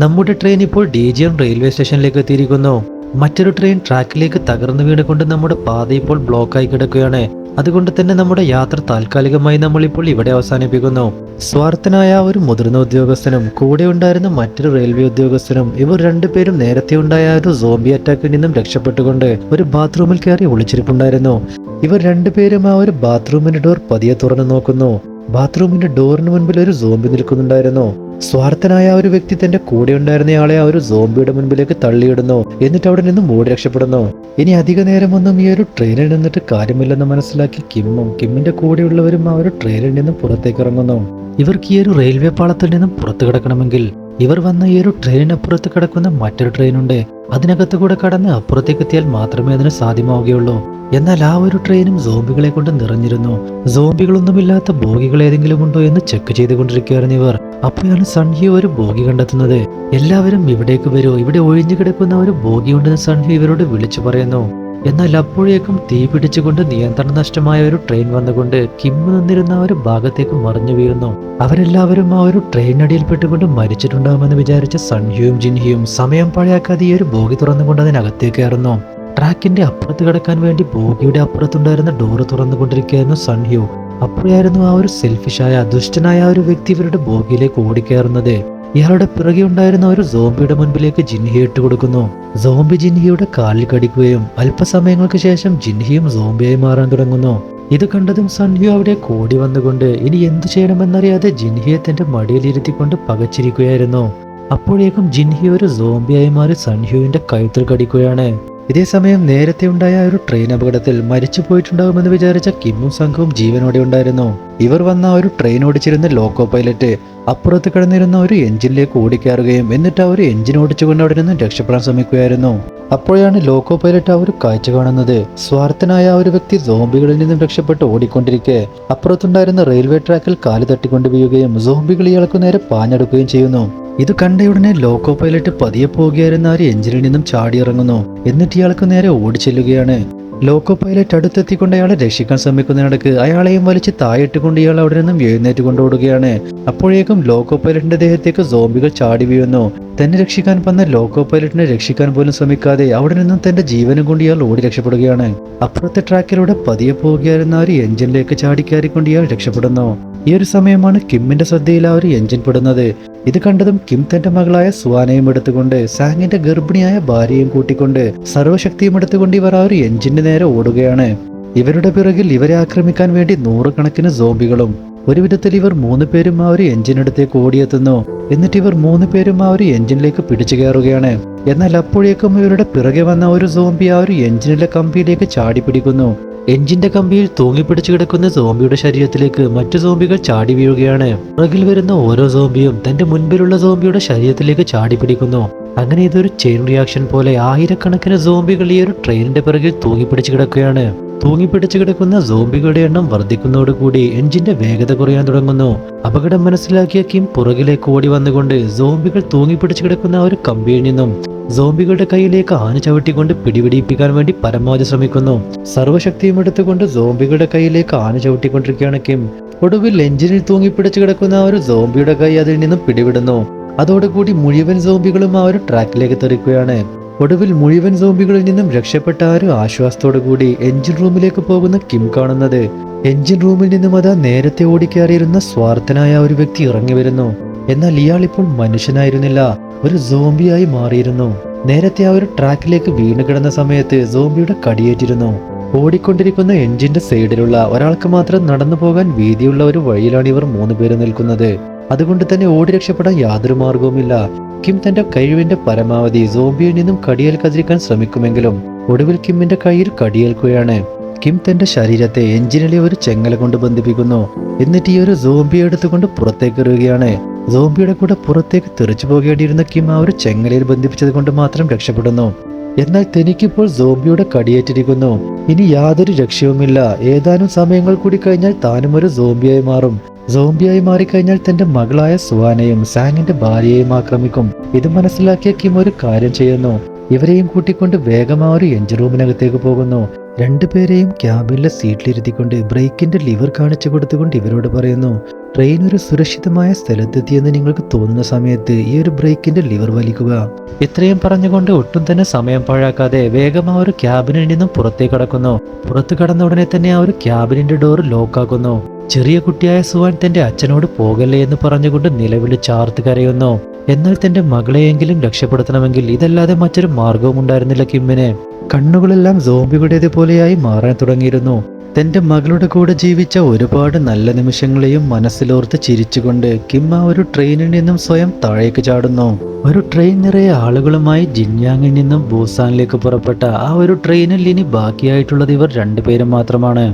നമ്മുടെ ട്രെയിൻ ഇപ്പോൾ ഡീജിയം റെയിൽവേ സ്റ്റേഷനിലേക്ക് എത്തിയിരിക്കുന്നു. മറ്റൊരു ട്രെയിൻ ട്രാക്കിലേക്ക് തകർന്നു വീണുകൊണ്ട് നമ്മുടെ പാത ഇപ്പോൾ ബ്ലോക്കായി കിടക്കുകയാണ്. അതുകൊണ്ട് തന്നെ നമ്മുടെ യാത്ര താൽക്കാലികമായി നമ്മൾ ഇപ്പോൾ ഇവിടെ അവസാനിപ്പിക്കുന്നു. സ്വാർത്ഥനായ ഒരു മുതിർന്ന ഉദ്യോഗസ്ഥനും കൂടെ ഉണ്ടായിരുന്ന മറ്റൊരു റെയിൽവേ ഉദ്യോഗസ്ഥനും ഇവർ രണ്ടുപേരും നേരത്തെ ഉണ്ടായ ഒരു സോംബി അറ്റാക്കിൽ നിന്നും രക്ഷപ്പെട്ടുകൊണ്ട് ഒരു ബാത്റൂമിൽ കയറി ഒളിച്ചിരിപ്പുണ്ടായിരുന്നു. ഇവർ രണ്ടുപേരും ആ ഒരു ബാത്റൂമിന്റെ ഡോർ പതിയെ തുറന്നു നോക്കുന്നു. ബാത്റൂമിന്റെ ഡോറിന് മുൻപിൽ ഒരു സോംബി നിൽക്കുന്നുണ്ടായിരുന്നു? സ്വാർത്ഥനായ ഒരു വ്യക്തി തന്റെ കൂടെ ഉണ്ടായിരുന്നയാളെ ആ ഒരു സോംബിയുടെ മുൻപിലേക്ക് തള്ളിയിടുന്നു. എന്നിട്ട് അവിടെ നിന്ന് മൂടി രക്ഷപ്പെടുന്നു. ഇനി അധിക നേരമൊന്നും ഈ ഒരു ട്രെയിനിൽ നിന്നിട്ട് കാര്യമില്ലെന്ന് മനസ്സിലാക്കി കിമ്മും കിമ്മിന്റെ കൂടെയുള്ളവരും ആ ഒരു ട്രെയിനിൽ നിന്നും പുറത്തേക്ക് ഇറങ്ങുന്നു. ഇവർക്ക് ഈ ഒരു റെയിൽവേ പാളത്തിൽ നിന്നും പുറത്തു കിടക്കണമെങ്കിൽ ഇവർ വന്ന ഈ ഒരു ട്രെയിനപ്പുറത്ത് കിടക്കുന്ന മറ്റൊരു ട്രെയിനുണ്ട്. അതിനകത്ത് കൂടെ കടന്ന് അപ്പുറത്തേക്ക് എത്തിയാൽ മാത്രമേ അതിന് സാധ്യമാവുകയുള്ളൂ. എന്നാൽ ആ ഒരു ട്രെയിനും സോംബികളെ കൊണ്ട് നിറഞ്ഞിരുന്നു. സോംബികളൊന്നുമില്ലാത്ത ബോഗികൾ ഏതെങ്കിലും ഉണ്ടോ എന്ന് ചെക്ക് ചെയ്തുകൊണ്ടിരിക്കുകയായിരുന്നു ഇവർ. അപ്പോഴാണ് സൺഹി ഒരു ബോഗി കണ്ടെത്തുന്നത്. എല്ലാവരും ഇവിടേക്ക് വരൂ ഇവിടെ ഒഴിഞ്ഞു കിടക്കുന്ന ഒരു ബോഗി ഉണ്ടെന്ന് സൺഹി ഇവരോട് വിളിച്ചു പറയുന്നു. എന്നാൽ അപ്പോഴേക്കും തീ പിടിച്ചുകൊണ്ട് നിയന്ത്രണം നഷ്ടമായ ഒരു ട്രെയിൻ വന്നുകൊണ്ട് കിമ്മ് നിന്നിരുന്ന ആ ഒരു ഭാഗത്തേക്ക് മറിഞ്ഞു വീഴുന്നു. അവരെല്ലാവരും ആ ഒരു ട്രെയിനടിയിൽപ്പെട്ടുകൊണ്ട് മരിച്ചിട്ടുണ്ടാകുമെന്ന് വിചാരിച്ച സൺഹ്യൂം ജിൻഹിയും സമയം പഴയാക്കാതെ ഈ ഒരു ബോഗി തുറന്നുകൊണ്ട് അതിനകത്തേക്ക് കയറുന്നു. ട്രാക്കിന്റെ അപ്പുറത്ത് കിടക്കാൻ വേണ്ടി ബോഗിയുടെ അപ്പുറത്തുണ്ടായിരുന്ന ഡോറ് തുറന്നുകൊണ്ടിരിക്കുകയായിരുന്നു സൺഹ്യൂ. അപ്പോഴായിരുന്നു ആ ഒരു സെൽഫിഷായ ദുഷ്ടനായ ഒരു വ്യക്തി ഇവരുടെ ബോഗിയിലേക്ക് ഓടിക്കയറുന്നത്. ഇയാളുടെ പിറകെ ഉണ്ടായിരുന്ന ഒരു സോംബിയുടെ മുൻപിലേക്ക് ജിൻഹി ഇട്ട് കൊടുക്കുന്നു. സോംബി ജിൻഹിയുടെ കാലിൽ കടിക്കുകയും അല്പസമയങ്ങൾക്ക് ശേഷം ജിൻഹിയും സോംബിയായി മാറാൻ തുടങ്ങുന്നു. ഇത് കണ്ടതും സൺഹ്യു അവിടെ കൂടി വന്നുകൊണ്ട് ഇനി എന്തു ചെയ്യണമെന്നറിയാതെ ജിൻഹിയെ തന്റെ മടിയിലിരുത്തിക്കൊണ്ട് പകച്ചിരിക്കുകയായിരുന്നു. അപ്പോഴേക്കും ജിൻഹി ഒരു സോംബിയായി മാറി സൺഹ്യുവിന്റെ കഴുത്തിൽ കടിക്കുകയാണ്. ഇതേ സമയം നേരത്തെ ഉണ്ടായ ഒരു ട്രെയിൻ അപകടത്തിൽ മരിച്ചു പോയിട്ടുണ്ടാകുമെന്ന് വിചാരിച്ച കിമ്മും സംഘവും ജീവനോടെ ഉണ്ടായിരുന്നു. ഇവർ വന്ന ഒരു ട്രെയിൻ ഓടിച്ചിരുന്ന ലോക്കോ പൈലറ്റ് അപ്പുറത്ത് കിടന്നിരുന്ന ഒരു എഞ്ചിനിലേക്ക് ഓടിക്കയറുകയും എന്നിട്ട് ആ ഒരു എഞ്ചിൻ ഓടിച്ചുകൊണ്ട് അവിടെ നിന്ന് രക്ഷപ്പെടാൻ ശ്രമിക്കുകയായിരുന്നു. അപ്പോഴാണ് ലോക്കോ പൈലറ്റ് ആ ഒരു കാഴ്ച കാണുന്നത്. സ്വാർത്ഥനായ ആ ഒരു വ്യക്തി സോംബികളിൽ നിന്നും രക്ഷപ്പെട്ട് ഓടിക്കൊണ്ടിരിക്കെ അപ്പുറത്തുണ്ടായിരുന്ന റെയിൽവേ ട്രാക്കിൽ കാൽ തട്ടിക്കൊണ്ട് വീഴുകയും സോംബികൾ ഇയാൾക്ക് നേരെ പാഞ്ഞെടുക്കുകയും ചെയ്യുന്നു. ഇത് കണ്ടയുടനെ ലോക്കോ പൈലറ്റ് പതിയെ പോകുകയായിരുന്ന ആ ഒരു എഞ്ചിനിൽ നിന്നും ചാടിയിറങ്ങുന്നു. എന്നിട്ട് ഇയാൾക്ക് നേരെ ഓടിച്ചെല്ലുകയാണ്. ലോക്കോ പൈലറ്റ് അടുത്തെത്തിക്കൊണ്ട് അയാളെ രക്ഷിക്കാൻ ശ്രമിക്കുന്നതിനിടക്ക് അയാളെയും വലിച്ച് താഴിട്ടുകൊണ്ട് ഇയാൾ അവിടെ നിന്നും എഴുന്നേറ്റ് കൊണ്ടോടുകയാണ് അപ്പോഴേക്കും ലോക്കോ പൈലറ്റിന്റെ ദേഹത്തേക്ക് സോംബികൾ ചാടി വീഴുന്നു. തന്നെ രക്ഷിക്കാൻ വന്ന ലോക്കോ പൈലറ്റിനെ രക്ഷിക്കാൻ പോലും ശ്രമിക്കാതെ അവിടെ നിന്നും തന്റെ ജീവനും കൊണ്ട് ഇയാൾ ഓടി രക്ഷപ്പെടുകയാണ്. അപ്പുറത്തെ ട്രാക്കിലൂടെ പതിയെ പോവുകയായിരുന്ന ഒരു എഞ്ചിനിലേക്ക് ചാടിക്കയറിക്കൊണ്ട് ഇയാൾ രക്ഷപ്പെടുന്നു. ഈ ഒരു സമയമാണ് കിമ്മിന്റെ ശ്രദ്ധയിൽ ആ ഒരു എഞ്ചിൻ പെടുന്നത്. ഇത് കണ്ടതും കിം തന്റെ മകളായ സുവാനയും എടുത്തുകൊണ്ട് സാങ്ങിന്റെ ഗർഭിണിയായ ഭാര്യയും കൂട്ടിക്കൊണ്ട് സർവശക്തിയും എടുത്തുകൊണ്ട് ഇവർ ആ ഒരു എഞ്ചിന്റെ നേരെ ഓടുകയാണ്. ഇവരുടെ പിറകിൽ ഇവരെ ആക്രമിക്കാൻ വേണ്ടി നൂറുകണക്കിന് സോംബികളും ഒരു വിധത്തിൽ ഇവർ മൂന്ന് പേരും ആ ഒരു എഞ്ചിനടുത്തേക്ക് ഓടിയെത്തുന്നു. എന്നിട്ട് ഇവർ മൂന്ന് പേരും ആ ഒരു എഞ്ചിനിലേക്ക് പിടിച്ചു കയറുകയാണ്. എന്നാൽ അപ്പോഴേക്കും ഇവരുടെ പിറകെ വന്ന ഒരു സോംബി ആ ഒരു എഞ്ചിനിലെ കമ്പിയിലേക്ക് ചാടി പിടിക്കുന്നു എഞ്ചിന്റെ കമ്പിയിൽ തൂങ്ങിപ്പിടിച്ചു കിടക്കുന്ന സോംബിയുടെ ശരീരത്തിലേക്ക് മറ്റു സോംബികൾ ചാടി വീഴുകയാണ്. പുറകിൽ വരുന്ന ഓരോ സോംബിയും തന്റെ മുൻപിലുള്ള സോംബിയുടെ ശരീരത്തിലേക്ക് ചാടി പിടിക്കുന്നു. അങ്ങനെ ഇതൊരു ചെയിൻ റിയാക്ഷൻ പോലെ ആയിരക്കണക്കിന് സോംബികൾ ഈ ഒരു ട്രെയിനിന്റെ പിറകിൽ തൂങ്ങിപ്പിടിച്ച് കിടക്കുകയാണ്. തൂങ്ങിപ്പിടിച്ചു കിടക്കുന്ന സോംബികളുടെ എണ്ണം വർദ്ധിക്കുന്നതോടുകൂടി എഞ്ചിന്റെ വേഗത കുറയാൻ തുടങ്ങുന്നു. അപകടം മനസ്സിലാക്കിയ കിം പുറകിലേക്ക് ഓടി വന്നുകൊണ്ട് സോംബികൾ തൂങ്ങിപ്പിടിച്ചു കിടക്കുന്ന ആ ഒരു കമ്പിയിൽ നിന്നും സോംബികളുടെ കയ്യിലേക്ക് ആന ചവിട്ടിക്കൊണ്ട് പിടിപിടിപ്പിക്കാൻ വേണ്ടി പരമാവധി ശ്രമിക്കുന്നു. സർവശക്തിയും എടുത്തുകൊണ്ട് സോംബികളുടെ കയ്യിലേക്ക് ആന ചവിട്ടിക്കൊണ്ടിരിക്കുകയാണ് കിം. ഒടുവിൽ എഞ്ചിനിൽ തൂങ്ങിപ്പിടിച്ചു കിടക്കുന്ന ഒരു സോംബിയുടെ കൈ അതിൽ നിന്നും പിടിവിടുന്നു. അതോടുകൂടി മുഴുവൻ സോംബികളും ആ ഒരു ട്രാക്കിലേക്ക് തെറിക്കുകയാണ് ഒടുവിൽ മുഴുവൻ സോംബികളിൽ നിന്നും രക്ഷപ്പെട്ട ആ ഒരു ആശ്വാസത്തോടു കൂടി എഞ്ചിൻ റൂമിലേക്ക് പോകുന്ന കിം കാണുന്നത്. എഞ്ചിൻ റൂമിൽ നിന്നും അതാ നേരത്തെ ഓടിക്കയറിയിരുന്ന സ്വാർത്ഥനായ ഒരു വ്യക്തി ഇറങ്ങി വരുന്നു. എന്നാൽ ഇയാൾ ഇപ്പോൾ മനുഷ്യനായിരുന്നില്ല. ഒരു സോംബിയായി മാറിയിരുന്നു. നേരത്തെ ആ ഒരു ട്രാക്കിലേക്ക് വീണ് കിടന്ന സമയത്ത് സോംബിയുടെ കടിയേറ്റിരുന്നു. ഓടിക്കൊണ്ടിരിക്കുന്ന എഞ്ചിന്റെ സൈഡിലുള്ള ഒരാൾക്ക് മാത്രം നടന്നു പോകാൻ വീതിയുള്ള ഒരു വഴിയിലാണ് ഇവർ മൂന്ന് പേര് നിൽക്കുന്നത്. അതുകൊണ്ട് തന്നെ ഓടി രക്ഷപ്പെടാൻ യാതൊരു മാർഗവുമില്ല. കിം തന്റെ കഴിവിന്റെ പരമാവധി സോംബിയിൽ നിന്നും കടിയേൽക്കാതിരിക്കാൻ ശ്രമിക്കുമെങ്കിലും ഒടുവിൽ കിമ്മിന്റെ കയ്യിൽ കടിയേൽക്കുകയാണ് കിം തന്റെ ശരീരത്തെ എഞ്ചിനിലെ ഒരു ചെങ്ങല കൊണ്ട് ബന്ധിപ്പിക്കുന്നു. എന്നിട്ട് ഈ ഒരു സോംബി എടുത്തുകൊണ്ട് പുറത്തേക്ക് എറിയുകയാണ് സോംബിയുടെ കൂടെ പുറത്തേക്ക് തെറിച്ചു പോകേണ്ടിയിരുന്ന കിം ആ ഒരു ചെങ്ങലയിൽ ബന്ധിപ്പിച്ചത് കൊണ്ട് മാത്രം രക്ഷപ്പെടുന്നു. എന്നാൽ തനിക്കിപ്പോൾ സോംബിയുടെ കടിയേറ്റിരിക്കുന്നു. ഇനി യാതൊരു രക്ഷയുമില്ല. ഏതാനും സമയങ്ങൾ കൂടി കഴിഞ്ഞാൽ താനും ഒരു സോംബിയായി മാറും. സോംബിയായി മാറിക്കഴിഞ്ഞാൽ തന്റെ മകളായ സുവാനയും സാങ്ങിന്റെ ഭാര്യയെയും ആക്രമിക്കും. ഇത് മനസ്സിലാക്കിയ കിം ഒരു കാര്യം ചെയ്യുന്നു. ഇവരെയും കൂട്ടിക്കൊണ്ട് വേഗം ആ ഒരു എഞ്ചിൻ റൂമിനകത്തേക്ക് പോകുന്നു. രണ്ടുപേരെയും ക്യാബിനിലെ സീറ്റിലിരുത്തിക്കൊണ്ട് ബ്രേക്കിന്റെ ലിവർ കാണിച്ചു കൊടുത്തുകൊണ്ട് ഇവരോട് പറയുന്നു ട്രെയിൻ ഒരു സുരക്ഷിതമായ സ്ഥലത്തെത്തിയെന്ന് നിങ്ങൾക്ക് തോന്നുന്ന സമയത്ത് ഈ ഒരു ബ്രേക്കിന്റെ ലിവർ വലിക്കുക. ഇത്രയും പറഞ്ഞുകൊണ്ട് ഒട്ടും തന്നെ സമയം പാഴാക്കാതെ വേഗം ആ ഒരു ക്യാബിനിൽ നിന്നും പുറത്തേക്ക് കടക്കുന്നു. പുറത്തു കടന്ന ഉടനെ തന്നെ ആ ഒരു ക്യാബിനിന്റെ ഡോർ ലോക്കാക്കുന്നു ചെറിയ കുട്ടിയായ സുവാൻ തന്റെ അച്ഛനോട് പോകല്ലേ എന്ന് പറഞ്ഞുകൊണ്ട് നിലവിളി ചാർത്ത് കരയുന്നു. എന്നാൽ തന്റെ മകളെയെങ്കിലും രക്ഷപ്പെടുത്തണമെങ്കിൽ ഇതല്ലാതെ മറ്റൊരു മാർഗവും ഉണ്ടായിരുന്നില്ല കിമ്മിന്. കണ്ണുകളെല്ലാം സോംബിയുടേതുപോലെയായി മാറാൻ തുടങ്ങിയിരുന്നു. തന്റെ മകളുടെ കൂടെ ജീവിച്ച ഒരുപാട് നല്ല നിമിഷങ്ങളെയും മനസ്സിലോർത്ത് ചിരിച്ചുകൊണ്ട് കിമ്മ ഒരു ട്രെയിനിൽ നിന്നും സ്വയം താഴേക്ക് ചാടുന്നു. ഒരു ട്രെയിൻ നിറയെ ആളുകളുമായി ജിൻയാങ്ങിൽ നിന്നും ബൂസാനിലേക്ക് പുറപ്പെട്ട ആ ഒരു ട്രെയിനിൽ ഇനി ബാക്കിയായിട്ടുള്ളത് ഇവർ രണ്ടുപേരും മാത്രമാണ്.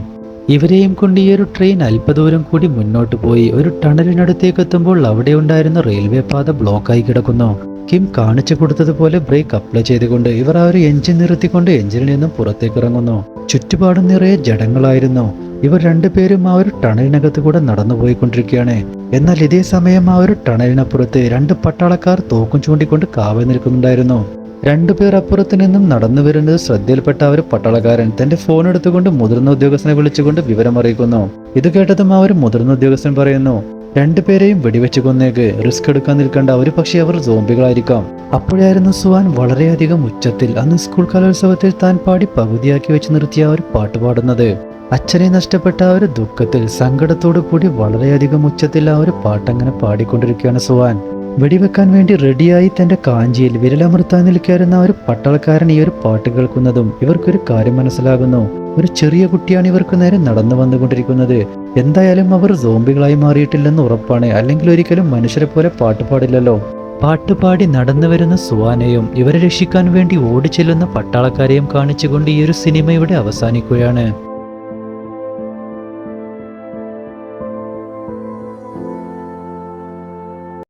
ഇവരെയും കൊണ്ട് ഈ ഒരു ട്രെയിൻ അല്പദൂരം കൂടി മുന്നോട്ട് പോയി. ഒരു ടണലിനടുത്തേക്ക് എത്തുമ്പോൾ അവിടെ ഉണ്ടായിരുന്ന റെയിൽവേ പാത ബ്ലോക്കായി കിടക്കുന്നു. കിം കാണിച്ചു കൊടുത്തതുപോലെ ബ്രേക്ക് അപ്ലൈ ചെയ്തുകൊണ്ട് ഇവർ ആ ഒരു എഞ്ചിൻ നിർത്തിക്കൊണ്ട് എഞ്ചിനിൽ നിന്നും പുറത്തേക്ക് ഇറങ്ങുന്നു. ചുറ്റുപാടും നിറയെ ജഡങ്ങളായിരുന്നു. ഇവർ രണ്ടുപേരും ആ ഒരു ടണലിനകത്ത് കൂടെ നടന്നു പോയിക്കൊണ്ടിരിക്കുകയാണ്. എന്നാൽ ഇതേ സമയം ആ ഒരു ടണലിനപ്പുറത്ത് രണ്ട് പട്ടാളക്കാർ തോക്കും ചൂണ്ടിക്കൊണ്ട് കാവൽ നിൽക്കുന്നുണ്ടായിരുന്നു. രണ്ടുപേർ അപ്പുറത്ത് നിന്നും നടന്നു വരുന്നത് ശ്രദ്ധയിൽപ്പെട്ട ഒരു പട്ടാളക്കാരൻ തന്റെ ഫോൺ എടുത്തുകൊണ്ട് മുതിർന്ന ഉദ്യോഗസ്ഥനെ വിളിച്ചുകൊണ്ട് വിവരം അറിയിക്കുന്നു ഇത് കേട്ടതും ആ ഒരു മുതിർന്ന ഉദ്യോഗസ്ഥൻ പറയുന്നു രണ്ടുപേരെയും വെടിവെച്ച് കൊന്നേക്ക്. റിസ്ക് എടുക്കാൻ നിൽക്കേണ്ട ഒരു പക്ഷേ അവർ സോംബികളായിരിക്കാം. അപ്പോഴായിരുന്നു സുവാൻ വളരെയധികം ഉച്ചത്തിൽ അന്ന് സ്കൂൾ കലോത്സവത്തിൽ താൻ പാടി പകുതിയാക്കി വെച്ച് നിർത്തിയ ഒരു പാട്ട് പാടുന്നത്. അച്ഛനെ നഷ്ടപ്പെട്ട ആ ഒരു ദുഃഖത്തിൽ സങ്കടത്തോടു കൂടി വളരെയധികം ഉച്ചത്തിൽ ആ ഒരു പാട്ടങ്ങനെ പാടിക്കൊണ്ടിരിക്കുകയാണ് സുവാൻ വെടിവെക്കാൻ വേണ്ടി റെഡിയായി തന്റെ കാഞ്ചിയിൽ വിരലമർത്താൻ നിൽക്കാരുന്ന ഒരു പട്ടാളക്കാരൻ ഈ ഒരു പാട്ട് കേൾക്കുന്നതും ഇവർക്കൊരു കാര്യം മനസ്സിലാകുന്നു. ഒരു ചെറിയ കുട്ടിയാണ് ഇവർക്ക് നേരെ നടന്നു വന്നുകൊണ്ടിരിക്കുന്നത്. എന്തായാലും അവർ സോംബികളായി മാറിയിട്ടില്ലെന്ന് ഉറപ്പാണ്. അല്ലെങ്കിൽ ഒരിക്കലും മനുഷ്യരെ പോലെ പാട്ട് പാടില്ലല്ലോ. പാട്ടുപാടി നടന്നു വരുന്ന സുവാനെയും ഇവരെ രക്ഷിക്കാൻ വേണ്ടി ഓടിച്ചെല്ലുന്ന പട്ടാളക്കാരെയും കാണിച്ചുകൊണ്ട് ഈ ഒരു സിനിമ ഇവിടെ അവസാനിക്കുകയാണ്.